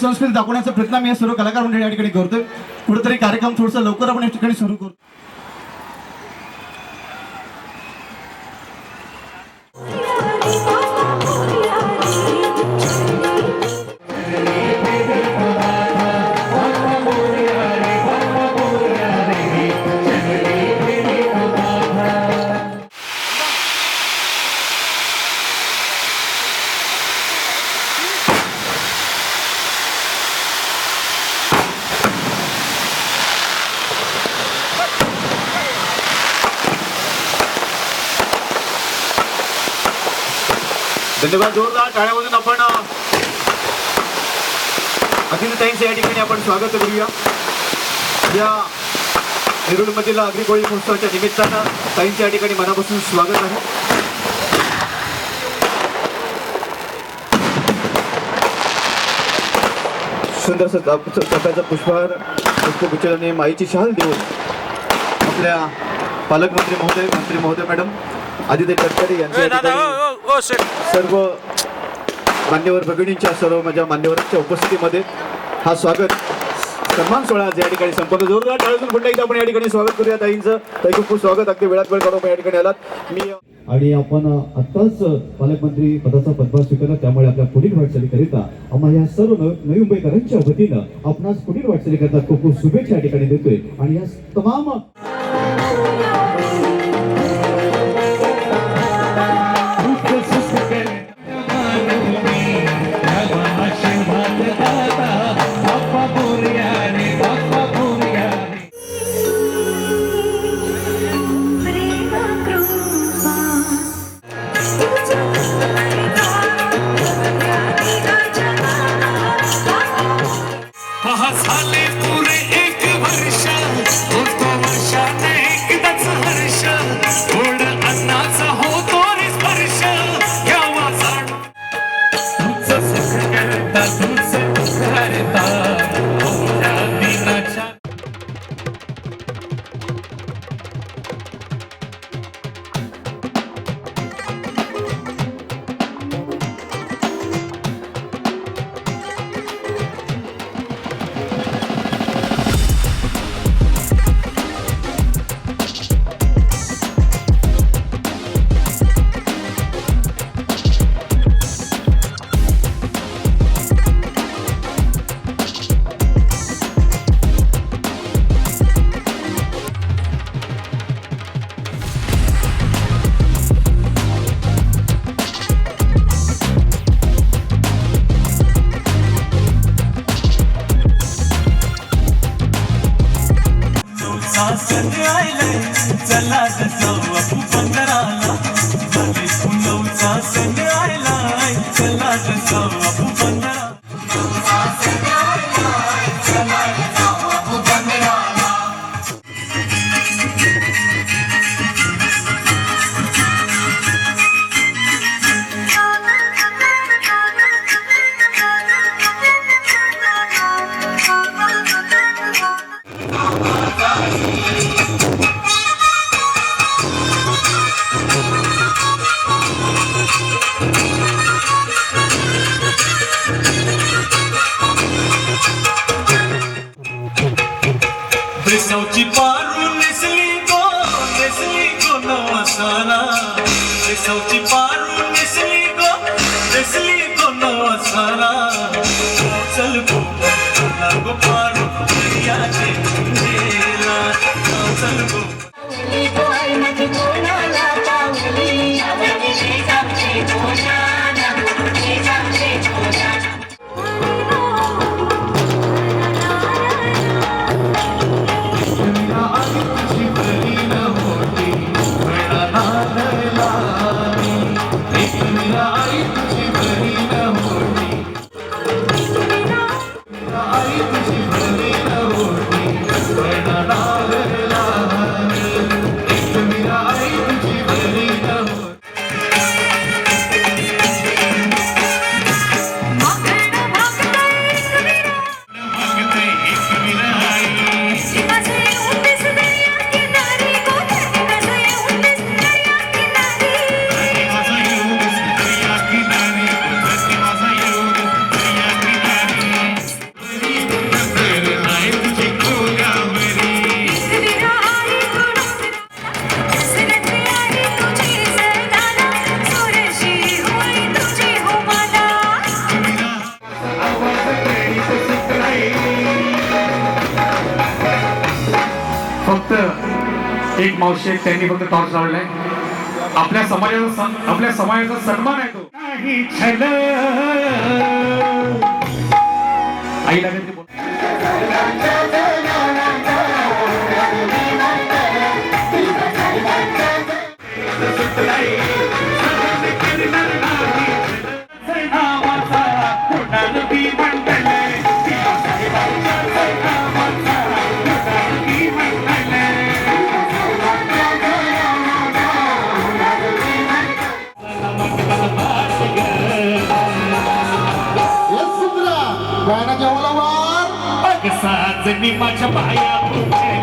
संस्कृती दाखवण्याचा प्रयत्न मी सर्व कलाकार मंडळी या ठिकाणी करतोय. कुठेतरी कार्यक्रम थोडंसं लवकर आपण या ठिकाणी सुरू करतो धन्यवाद जोरदार टाळ्यामधून आपण अखिल ताईंचं या ठिकाणी आपण स्वागत करूया. या नेरुळमधील अग्री कोळी महोत्सवाच्या निमित्तानं ताईंचं या ठिकाणी मनापासून स्वागत आहे. सुंदरसं प्रकारचा पुष्पहार पुष्पगुच्छ आणि माईची शाल देऊन आपल्या पालकमंत्री महोदय मंत्री महोदय मॅडम आदित्य गडकरी यांच्या सर्व मान्यवर भगिनींच्या सर्व माझ्या मान्यवरांच्या उपस्थितीमध्ये हा स्वागत सन्मान सोहळा आज या ठिकाणी संपन्न जोरदार टाळून पुन्हा एकदा आपण या ठिकाणी स्वागत करूया ताईंचं. ताई खूप खूप स्वागत. अगदी वेळात वेळ काढून या ठिकाणी आलात. मी आणि आपण आत्ताच पालकमंत्री पदाचा पदभार स्वीकारला त्यामुळे आपल्या पुढील वाटचालीकरिता आम्हाला या सर्व नवी नवी मुंबईकरांच्या वतीनं आपणास पुढील वाटचालीकरिता खूप खूप शुभेच्छा या ठिकाणी देतोय. आणि या तमाम चला आवश्यक त्यांनी फक्त टॉर्च लावलाय आपल्या समाजाचा आपल्या समाजाचा सन्मान आहे तो. नाही आईला be मी माझ्या पाया तुमच्या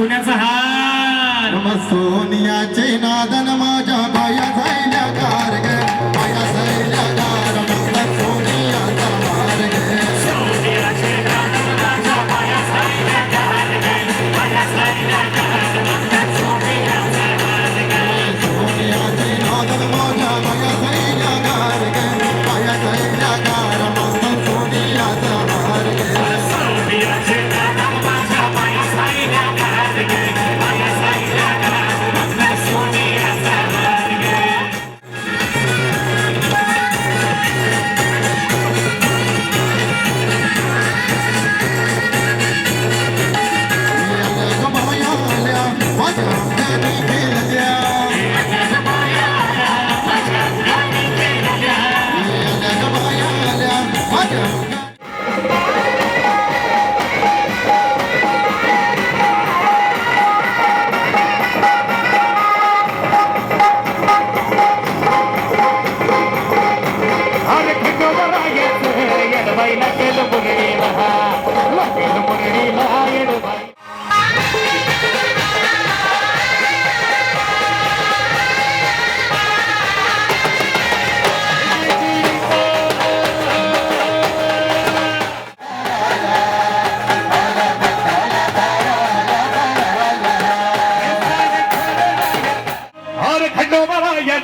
सोन्याचा हार. सोनियाचे नादन मा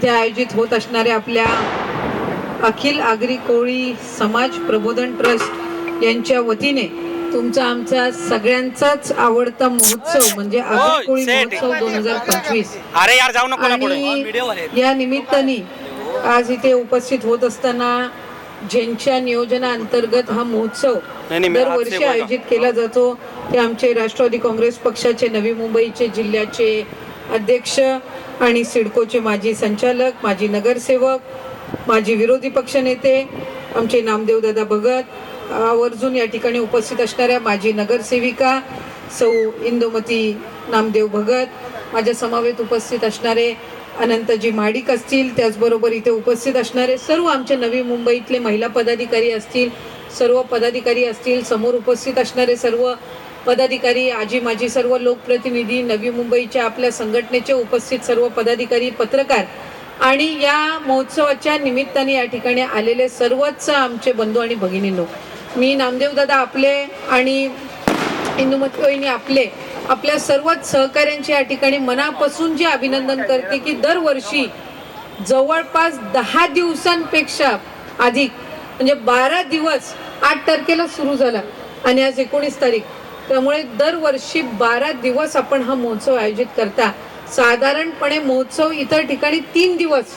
इथे आयोजित होत असणाऱ्या आपल्या अखिल आगरी कोळी समाज प्रबोधन ट्रस्ट यांच्या वतीने तुमचा आमचा सगळ्यांचाच आवडता महोत्सव म्हणजे आगरी कोळी महोत्सव दोन हजार पंचवीस. अरे यार जाऊ नको ना पुढे. आणि या निमित्ताने आज इथे उपस्थित होत असताना ज्यांच्या नियोजनाअंतर्गत हा महोत्सव दरवर्षी. आयोजित केला जातो. ते आमचे राष्ट्रवादी काँग्रेस पक्षाचे नवी मुंबईचे जिल्ह्याचे अध्यक्ष आणि सिडकोचे माजी संचालक माजी नगरसेवक माजी विरोधी पक्षनेते आमचे नामदेव दादा भगत आवर्जून या ठिकाणी उपस्थित असणाऱ्या माजी नगरसेविका सौ इंदुमती नामदेव भगत माझ्या समावेत उपस्थित असणारे अनंतजी महाडिक असतील त्याचबरोबर इथे उपस्थित असणारे सर्व आमचे नवी मुंबईतले महिला पदाधिकारी असतील सर्व पदाधिकारी असतील समोर उपस्थित असणारे सर्व पदाधिकारी आजी माजी सर्व लोकप्रतिनिधी नवी मुंबईच्या आपल्या संघटनेचे उपस्थित सर्व पदाधिकारी पत्रकार आणि या महोत्सवाच्या निमित्ताने या ठिकाणी आलेले सर्वच आमचे बंधू आणि भगिनींनो मी नामदेव दादा आपले आणि इंदुमती वहिनी आपले आपल्या सर्वच सहकाऱ्यांचे या ठिकाणी मनापासून जे अभिनंदन करते की दरवर्षी जवळपास दहा दिवसांपेक्षा अधिक म्हणजे बारा दिवस आठ तारखेला सुरू झाला आणि आज एकोणीस तारीख त्यामुळे दरवर्षी बारा दिवस आपण हा महोत्सव आयोजित करता. साधारणपणे महोत्सव इतर ठिकाणी तीन दिवस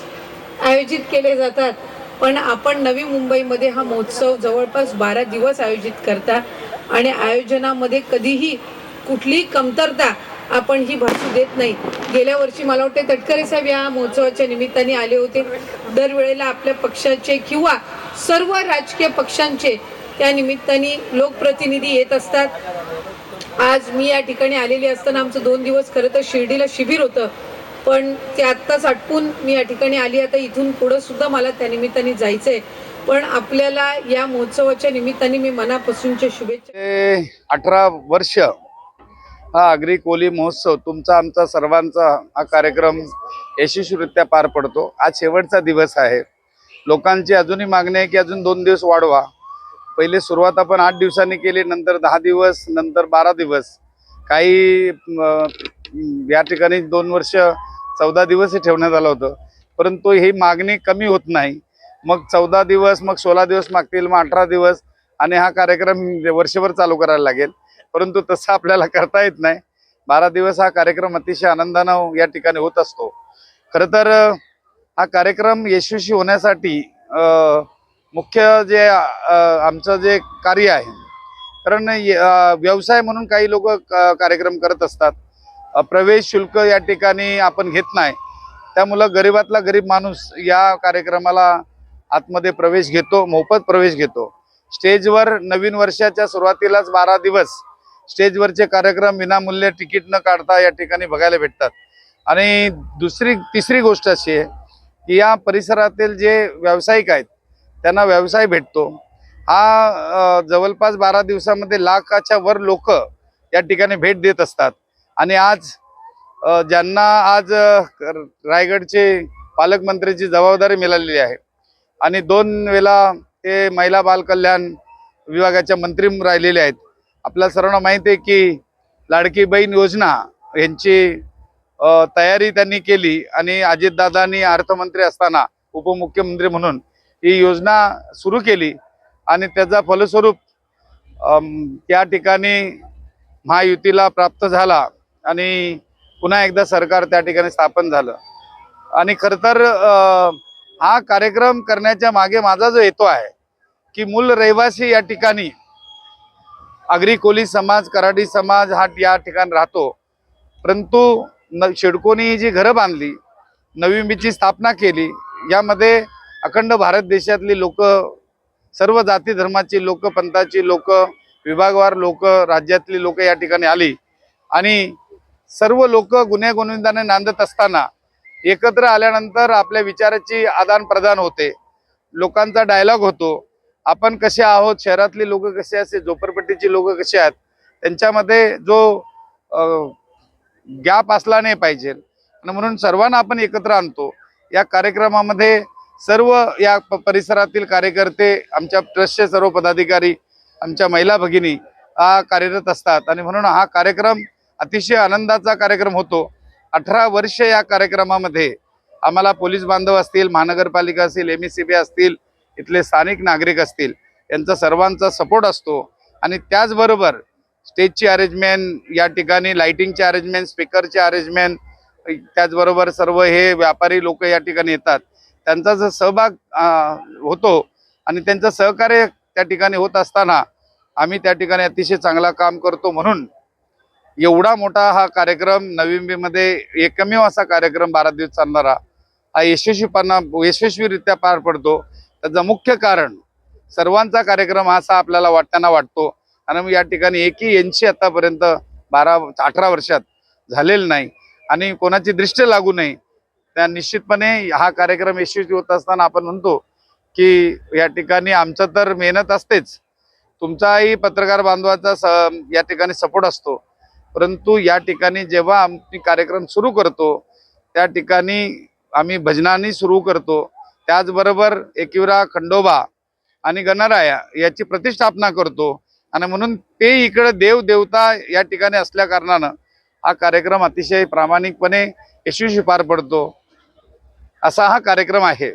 आयोजित केले जातात. पण आपण नवी मुंबईमध्ये हा महोत्सव जवळपास बारा दिवस आयोजित करता आणि आयोजनामध्ये कधीही कुठलीही कमतरता आपण ही भासू देत नाही. गेल्या वर्षी मला वाटते तटकरे साहेब या महोत्सवाच्या निमित्ताने आले होते. दरवेळेला आपल्या पक्षाचे किंवा सर्व राजकीय पक्षांचे त्या निमित्ताने लोकप्रतिनिधी येत असतात. आज मी या ठिकाणी आलेली असताना आमचं दोन दिवस खरं तर शिर्डीला शिबिर होतं. पण ते आत्ताच आटपून मी या ठिकाणी आली. आता इथून पुढं सुद्धा मला त्या निमित्ताने जायचंय. पण आपल्याला या महोत्सवाच्या निमित्ताने मी मनापासूनच्या शुभेच्छा अठरा वर्ष हा आगरी कोली महोत्सव तुमचा आमचा सर्वांचा हा कार्यक्रम यशस्वीरित्या पार पडतो. आज शेवटचा दिवस आहे. लोकांची अजूनही मागणी आहे की अजून दोन दिवस वाढवा. पहिले सुरुवात आपण आठ दिवसांनी केली नंतर दहा दिवस नंतर बारा दिवस. काही या ठिकाणी दोन वर्ष चौदा दिवसही ठेवण्यात आलं होतं. परंतु ही मागणी कमी होत नाही. मग चौदा दिवस मग सोळा दिवस मागतील मग अठरा दिवस आणि हा कार्यक्रम वर्षभर चालू करायला लागेल. परंतु तसं आपल्याला करता येत नाही. बारा दिवस हा कार्यक्रम अतिशय आनंदानं या ठिकाणी होत असतो. खरं तर हा कार्यक्रम यशस्वी होण्यासाठी अं, मुख्य जे आमचं जे कार्य आहे कारण व्यवसाय म्हणून काही लोक कार्यक्रम करत असतात. प्रवेश शुल्क या ठिकाणी आपण घेत नाही. त्यामुळं गरीबातला गरीब माणूस या कार्यक्रमाला आतमध्ये प्रवेश घेतो मोफत प्रवेश घेतो. स्टेजवर नवीन वर्षाच्या सुरुवातीलाच बारा दिवस स्टेजवरचे कार्यक्रम विनामूल्य तिकीट न काढता या ठिकाणी बघायला भेटतात. आणि दुसरी तिसरी गोष्ट अशी आहे की या परिसरातील जे व्यावसायिक आहेत त्यांना व्यवसाय भेटतो. हा जवळपास बारा दिवसामध्ये लाखाच्या वर लोक या ठिकाणी भेट देत असतात. आणि आज ज्यांना आज रायगडचे पालकमंत्र्याची जबाबदारी मिळालेली आहे. आणि दोन वेळा ते महिला बालकल्याण विभागाच्या मंत्री राहिलेले आहेत. आपल्या सर्वांना माहिती आहे की लाडकी बहीण योजना यांची तयारी त्यांनी केली. आणि अजितदादांनी अर्थमंत्री असताना उपमुख्यमंत्री म्हणून ही योजना सुरू केली आणि त्याचा फलस्वरूप त्या ठिकाणी महायुतीला प्राप्त झाला आणि पुन्हा एकदा सरकार त्या ठिकाणी स्थापन झालं. आणि खरं तर हा कार्यक्रम करण्याच्या मागे माझा जो हेतू आहे की मूल रहिवासी या ठिकाणी आगरी कोली समाज कराडी समाज हा या ठिकाणी राहतो. परंतु न शिडकोनी जी घरं बांधली नवी मीची स्थापना केली यामध्ये अखंड भारत देशातली लोक सर्व जाती धर्माची लोक पंथाची लोक विभागवार लोक राज्यातली लोक या ठिकाणी आली. आणि सर्व लोक गुन्हेगोविंदाने नांदत असताना एकत्र आल्यानंतर आपल्या विचाराची आदान प्रदान होते. लोकांचा डायलॉग होतो. आपण कसे आहोत? शहरातली लोक कसे असे झोपडपट्टीची लोक कसे आहेत? त्यांच्यामध्ये जो गॅप असला नाही पाहिजे. आणि म्हणून सर्वांना आपण एकत्र आणतो. या कार्यक्रमामध्ये सर्व या प- परिसरातील कार्यकर्ते आमच्या ट्रस्टचे सर्व पदाधिकारी आमच्या महिला भगिनी हा कार्यरत असतात. आणि म्हणून हा कार्यक्रम अतिशय आनंदाचा कार्यक्रम होतो. अठरा वर्ष या कार्यक्रमामध्ये आम्हाला पोलीस बांधव असतील महानगरपालिका असतील एम सी बी असतील इथले स्थानिक नागरिक असतील यांचा सर्वांचा सपोर्ट असतो. आणि त्याचबरोबर स्टेजची अरेंजमेंट या ठिकाणी लाइटिंगचे अरेंजमेंट स्पीकरचे अरेंजमेंट त्याचबरोबर सर्व हे व्यापारी लोक या ठिकाणी येतात. त्यांचा जो सहभाग होतो आणि त्यांचं सहकार्य त्या ठिकाणी होत असताना आम्ही त्या ठिकाणी अतिशय चांगला काम करतो म्हणून एवढा मोठा हा कार्यक्रम नवी मुंबईमध्ये एकमेव असा कार्यक्रम बारा दिवस चालणारा हा यशस्वीपणा यशस्वीरित्या पार पडतो. त्याचं मुख्य कारण सर्वांचा कार्यक्रम असा आपल्याला वाटताना वाटतो. आणि मग या ठिकाणी एकही ऐंशी आतापर्यंत बारा अठरा वर्षात झालेलं नाही. आणि कोणाची दृष्टी लागू नये त्या निश्चितपणे हा कार्यक्रम यशस्वी होत असताना आपण म्हणतो की या ठिकाणी आमचं तर मेहनत असतेच. तुमचाही पत्रकार बांधवाचा स या ठिकाणी सपोर्ट असतो. परंतु या ठिकाणी जेव्हा आम्ही कार्यक्रम सुरू करतो त्या ठिकाणी आम्ही भजनानी सुरू करतो. त्याचबरोबर एकिवरा खंडोबा आणि गणराया याची प्रतिष्ठापना करतो. आणि म्हणून ते इकडे देव देवता या ठिकाणी असल्या कारणानं हा कार्यक्रम अतिशय प्रामाणिकपणे यशस्वी पार पडतो. असा हा कार्यक्रम आहे.